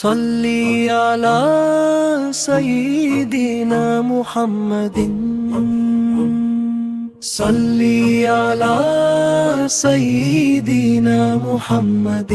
صلي على سيدنا محمد صلي على سيدنا محمد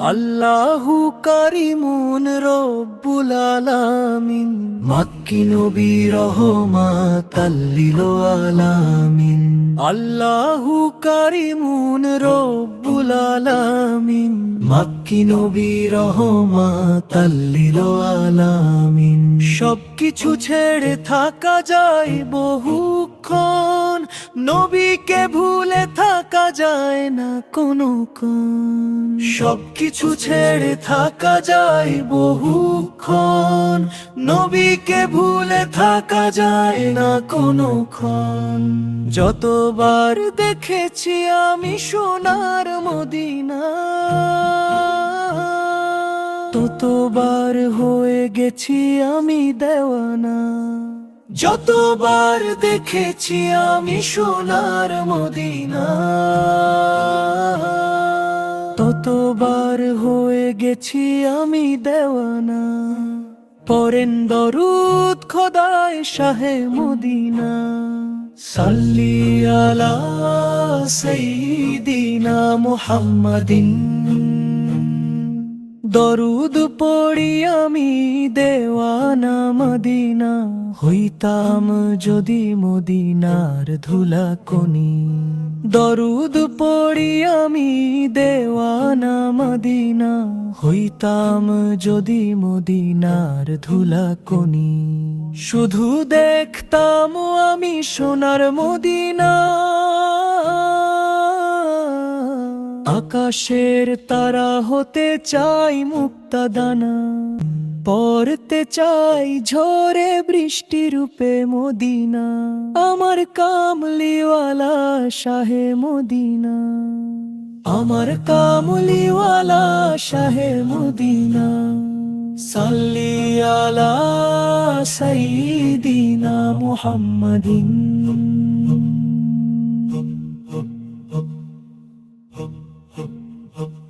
আল্লাহু কারিমুন রব্বুল আলামিন। মাক্কি নবী রহমাত লিল আলামিন। আল্লাহু কারিমুন রব্বুল আলামিন। মাক্কি নবী রহমাত লিল আলামিন। সবকিছু ছেড়ে থাকা যায় বহুক্ষণ। নবীকে ভুলে থাকা যায় না কোনো কোন সবকিছু ছেড়ে থাকা যায় বহুক্ষণ। নবীকে ভুলে থাকা যায় না কোনো যতবার দেখেছি আমি সোনার মদিনা, ততবার হয়ে গেছি আমি দেওয়ানা। যতবার দেখেছি আমি সোনার মদিনা। ততবার হয়ে গেছি আমি দেওয়ানা। পরেন দরুদ খোদায় শাহে মদিনা। সাল্লি আলা সাইয়্যিদিনা মুহাম্মাদিন। দরুদ পড়ি আমি দেওয়ানা মদিনা। হইতাম যদি মদিনার ধুলা কোনি দরুদ পড়ি আমি দেওয়ানা মদিনা। হইতাম যদি মদিনার ধুলা কোনি শুধু দেখতাম আমি সোনার মদিনা। আকাশের তারা হতে চাই মুক্তা দানা পড়তে চাই ঝরে বৃষ্টি রূপে মদিনা, আমার কামলিওয়ালা শাহে মদিনা। আমার কামলিওয়ালা শাহে মদিনা, সাল্লি আলা সাইয়্যিদিনা মুহাম্মাদিন। Huh, huh.